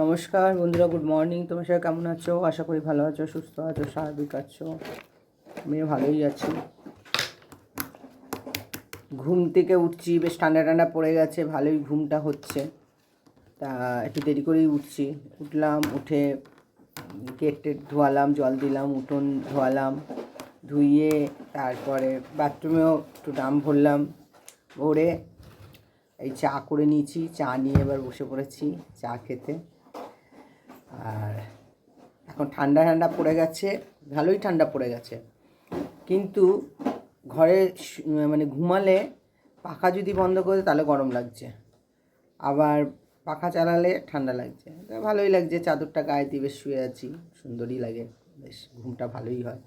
নমস্কার বন্ধুরা good morning তোমার সবাই কেমন আছো? আশা করি ভালো আছো, সুস্থ আছো, স্বাভাবিক আছো। আমিও ভালোই আছি। ঘুম থেকে উঠছি, বেশ ঠান্ডা ঠান্ডা পড়ে গেছে, ভালোই ঘুমটা হচ্ছে। তা একটু দেরি করেই উঠছি। উঠলাম, উঠে গেট টেট ধোয়ালাম, জল দিলাম, উঠোন ধোয়ালাম ধুইয়ে তারপরে বাথরুমেও একটু ডাম ভরলাম, ভরে এই চা করে নিয়েছি। চা নিয়ে এবার বসে পড়েছি, চা খেতে। আর এখন ঠান্ডা ঠান্ডা পড়ে গেছে, ভালোই ঠান্ডা পড়ে গেছে। কিন্তু ঘরে মানে ঘুমালে পাখা যদি বন্ধ করে তাহলে গরম লাগছে। আবার পাখা চালালে ঠান্ডা লাগছে। ভালোই লাগছে, চাদরটা গায়ে দিয়ে বেশ শুয়ে আছি, সুন্দরই লাগে, বেশ ঘুমটা ভালোই হয়।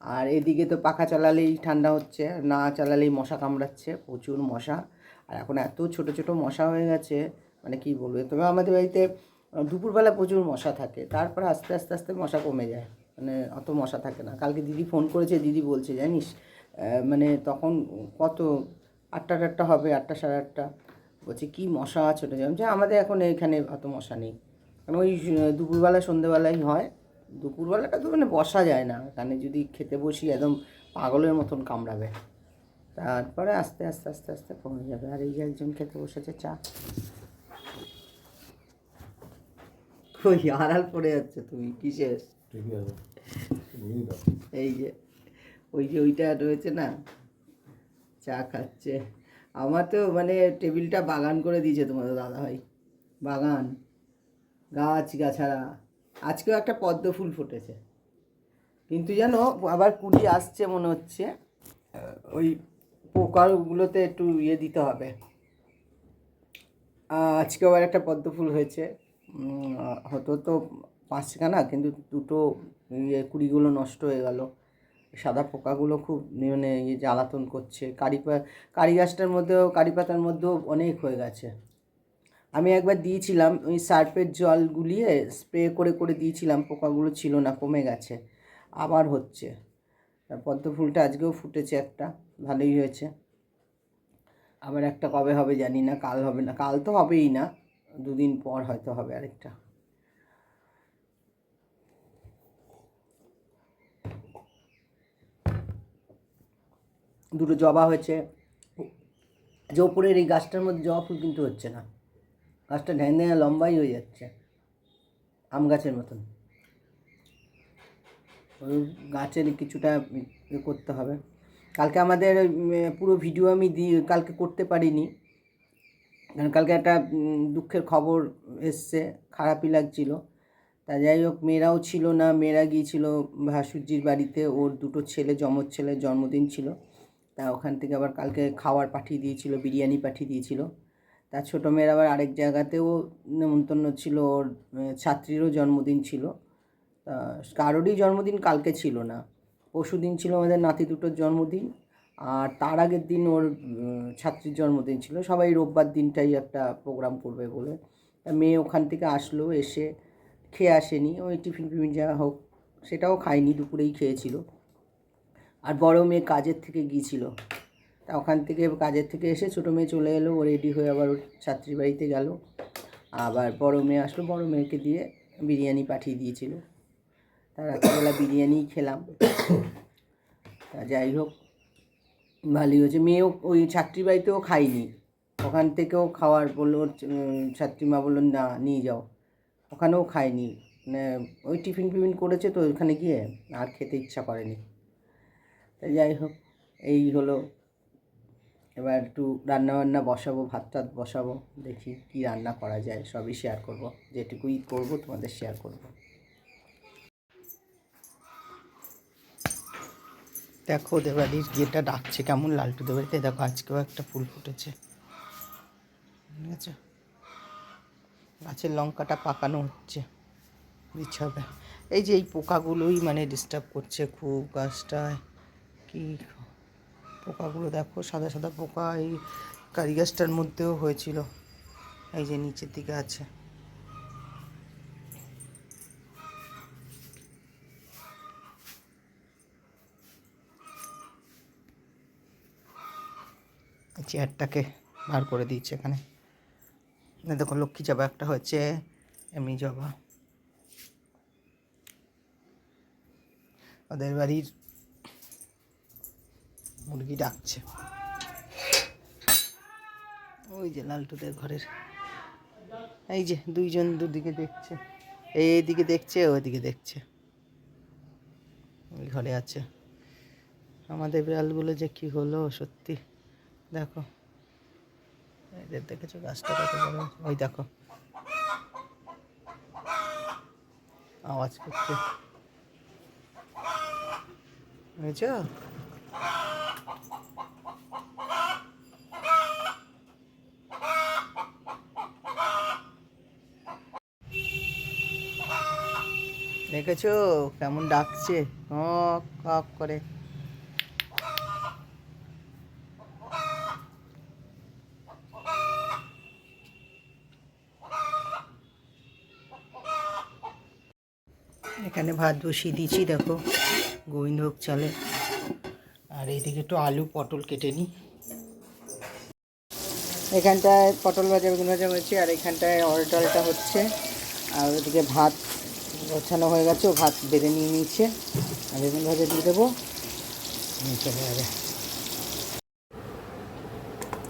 আর এদিকে তো পাখা চালালেই ঠান্ডা হচ্ছে, না চালালেই মশা কামড়াচ্ছে, প্রচুর মশা। আর এখন এত ছোট ছোট মশা হয়ে গেছে মানে কি বলব? তবে আমাদের বাড়িতে দুপুরবেলা প্রচুর মশা থাকে, তারপর আস্তে আস্তে আস্তে মশা কমে যায় মানে অত মশা থাকে না। কালকে দিদি ফোন করেছে, দিদি বলছে, জানিস মানে তখন কত, আটটা টাটটা হবে, আটটা সাড়ে আটটা। বলছে, কী মশা ছোটো যে আমাদের এখন এখানে অত মশা নেই। কারণ ওই দুপুরবেলা সন্ধেবেলাই হয়। দুপুরবেলাটা তো মানে বসা যায় না এখানে যদি খেতে বসি, একদম পাগলের মতন কামড়াবে। তারপরে আস্তে আস্তে আস্তে আস্তে কমে যাবে। আর এই যে একজন খেতে বসেছে চা। ওই আড়াল পড়ে যাচ্ছে তুমি কিসের? এই যে ওই যে ওইটা রয়েছে না চা খাচ্ছে। আমার তো মানে টেবিলটা বাগান করে দিয়েছে তোমাদের দাদা ভাই বাগান গাছ গাছাড়া আজকেও একটা পদ্ম ফুল ফুটেছে। কিন্তু জানো আবার কুড়ি আসছে মনে হচ্ছে ওই পোকাগুলোতে একটু ইয়ে দিতে হবে। আজকে আবার একটা পদ্ম ফুল হয়েছে। হতো তো পাঁচখানা, কিন্তু দুটো ইয়ে কুড়িগুলো নষ্ট হয়ে গেল। সাদা পোকাগুলো খুব মানে ইয়ে জ্বালাতন করছে। কারি কারি গাছটার মধ্যেও, কারি পাতার মধ্যেও অনেক হয়ে গেছে। আমি একবার দিয়েছিলাম, ওই সার্ফের জল গুলিয়ে স্প্রে করে করে দিয়েছিলাম, পোকাগুলো ছিল না, কমে গেছে। আবার হচ্ছে। পদ্ম ফুলটা আজকেও ফুটেছে একটা, ভালোই হয়েছে। আবার একটা কবে হবে জানি না, কাল হবে না, কাল তো হবেই না। দুদিন পর হয়তো হবে আরেকটা। দুটো জবা হয়েছে। যে ওপরের এই গাছটার মধ্যে জবা ফুল কিন্তু হচ্ছে না। গাছটা ঢ্যাং ঢ্যাঙে লম্বাই হয়ে যাচ্ছে, আম গাছের মতন। গাছের কিছুটা করতে হবে। কালকে আমাদের পুরো ভিডিও আমি দি, কালকে করতে পারিনি। কারণ কালকে একটা দুঃখের খবর এসছে, খারাপই লাগছিল। তা যাই হোক, মেয়েরাও ছিল না, মেয়েরা গিয়েছিল ভাসুরজির বাড়িতে, ওর দুটো ছেলে, যমজ ছেলের জন্মদিন ছিল। তা ওখান থেকে আবার কালকে খাওয়ার পাঠিয়ে দিয়েছিল, বিরিয়ানি পাঠিয়ে দিয়েছিল। তার ছোটো মেয়ের আবার আরেক জায়গাতেও নেমন্তন্ন ছিল, ওর ছাত্রীরও জন্মদিন ছিল। তা কারোরই জন্মদিন কালকে ছিল না। পরশু দিন ছিল আমাদের নাতি দুটোর জন্মদিন আর তার আগের দিন ওর ছাত্রীর জন্মদিন ছিল। সবাই রোববার দিনটাই একটা প্রোগ্রাম করবে বলে। মেয়ে ওখান থেকে আসলো, এসে খেয়ে আসেনি। ওই টিফিন ফিফিন যা হোক, সেটাও খায়নি, দুপুরেই খেয়েছিল। আর বড় মেয়ে কাজের থেকে গিয়েছিল। তা ওখান থেকে কাজের থেকে এসে ছোটো মেয়ে চলে এলো, ও রেডি হয়ে আবার ওর ছাত্রীর বাড়িতে গেল। আবার বড় মেয়ে আসলো, বড় মেয়েকে দিয়ে বিরিয়ানি পাঠিয়ে দিয়েছিল। তা রাত্রিবেলা বিরিয়ানিই খেলাম। তা যাই হোক ভালোই হয়েছে। মেয়েও ওই ছাত্রীর বাড়িতেও খাইনি ওখান থেকেও খাওয়ার বলল ওর উম, ছাত্রীমা বলল না নিয়ে যাও। ওখানেও খায়নি। মানে ওই টিফিন ফিফিন করেছে তো ওখানে গিয়ে আর খেতে ইচ্ছা করেনি। যাই হোক এই হলো। এবার একটু রান্না বান্না বসাবো ভাত টাত বসাবো দেখি কি রান্না করা যায় সবই শেয়ার করব। যেটুকুই করব তোমাদের শেয়ার করব। দেখো দেবালির গেটটা ডাকছে, কেমন লালটু দেবালিতে দেখো, আজকেও একটা ফুল ফুটেছে। ঠিক আছে? গাছের লঙ্কাটা পাকানো হচ্ছে। বিছাবে। এই যে এই পোকাগুলোই মানে ডিস্টার্ব করছে খুব গাছটায়। কি পোকাগুলো দেখো, সাদা সাদা পোকা। এই কারি গাছটার মধ্যেও হয়েছিল। এই যে নিচের দিকে আছে। চেয়ারটাকে বার করে দিয়েছে এখানে। দেখো লক্ষ্মী চাপা একটা হয়েছে, এমনি জবা ওদের বাড়ির মুরগি ডাকছে। ওই যে লালটুদের ঘরের। এই যে দুইজন দুদিকে দেখছে। এইদিকে দেখছে, ওইদিকে দেখছে। ওই ঘরে আছে। আমাদের বিড়ালগুলো যে কি হলো সত্যি। দেখো। এদের দেখেছ গাছটা কত বড়? ওই দেখো। আওয়াজ করছে। বুঝেছ দেখেছ? কেমন ডাকছে? কক কক করে। এখানে ভাত বসিয়ে দিয়েছি দেখো। গোবিন্দভোগ চালে। আর এইদিকে একটু আলু পটল কেটে নিই। এখানটায় পটল ভাজা বেগুন ভাজা হয়েছে আর এখানটায় অল ডালটা হচ্ছে। আর ওদিকে ভাত গোছানো হয়ে গেছে ও ভাত বেড়ে নিয়ে নিচ্ছে আর বেগুন ভাজা দিয়ে দেবো। চলে যাবে।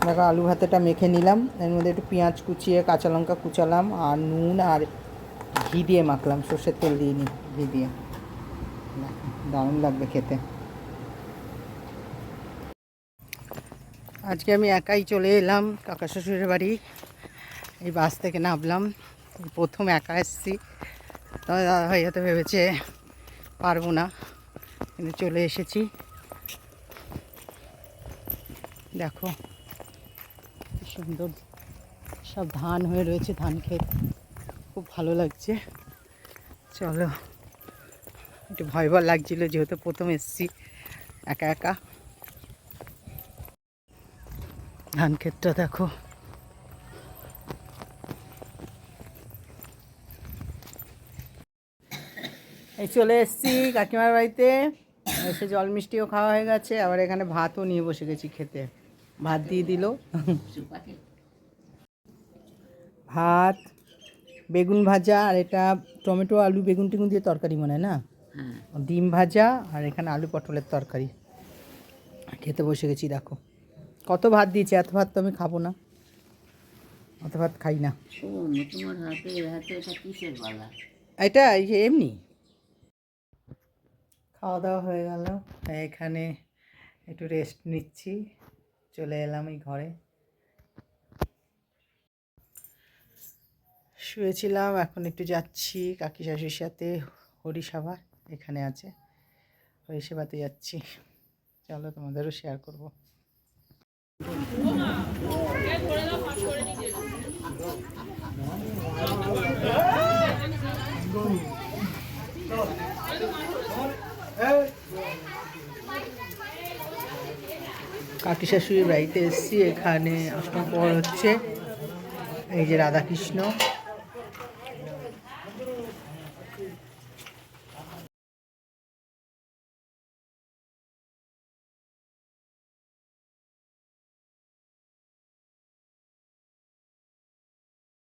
দেখো আলু ভাতেটা মেখে নিলাম। এর মধ্যে একটু পেঁয়াজ কুচিয়ে কাঁচা লঙ্কা কুচালাম আর নুন আর ঘি দিয়ে মাখলাম, সর্ষের তেল দিয়ে নি, ঘি দিয়ে। দারুণ লাগবে খেতে। আজকে আমি একাই চলে এলাম কাকা শ্বশুরের বাড়ি। এই বাস থেকে নামলাম, প্রথম একা এসেছি। তবে দাদা ভাই হয়তো ভেবেছে পারব না, কিন্তু চলে এসেছি। দেখো সুন্দর। সব ধান হয়ে রয়েছে, ধান ক্ষেত। খুব ভালো লাগছে। চলো, একটু ভয় ভয় লাগছিল যেহেতু প্রথম এসেছি একা একা। ধান ক্ষেতটা দেখো। এই চলে এসেছি কাকিমার বাড়িতে। এসে জল মিষ্টিও খাওয়া হয়ে গেছে। আবার এখানে ভাতও নিয়ে বসে গেছি খেতে। ভাত দিয়ে দিল। ভাত বেগুন ভাজা আর এটা টমেটো আলু বেগুন টেগুন দিয়ে তরকারি মনে হয় না? ডিম ভাজা আর এখানে আলু পটলের তরকারি। খেতে বসে গেছি দেখো। কত ভাত দিয়েছে? এত ভাত তো আমি খাব না। অত ভাত খাই না। এটা এমনি। খাওয়া দাওয়া হয়ে গেল। এখানে একটু রেস্ট নিচ্ছি। চলে এলাম এই ঘরে। শুয়েছিলাম, এখন একটু যাচ্ছি কাকি শাশুর সাথে হরিসভা এখানে আছে। হরিসেবাতে যাচ্ছি। চলো তোমাদেরও শেয়ার করব। কাকি শাশুড়ির বাড়িতে এসেছি, এখানে অষ্টম পর হচ্ছে। এই যে রাধাকৃষ্ণ।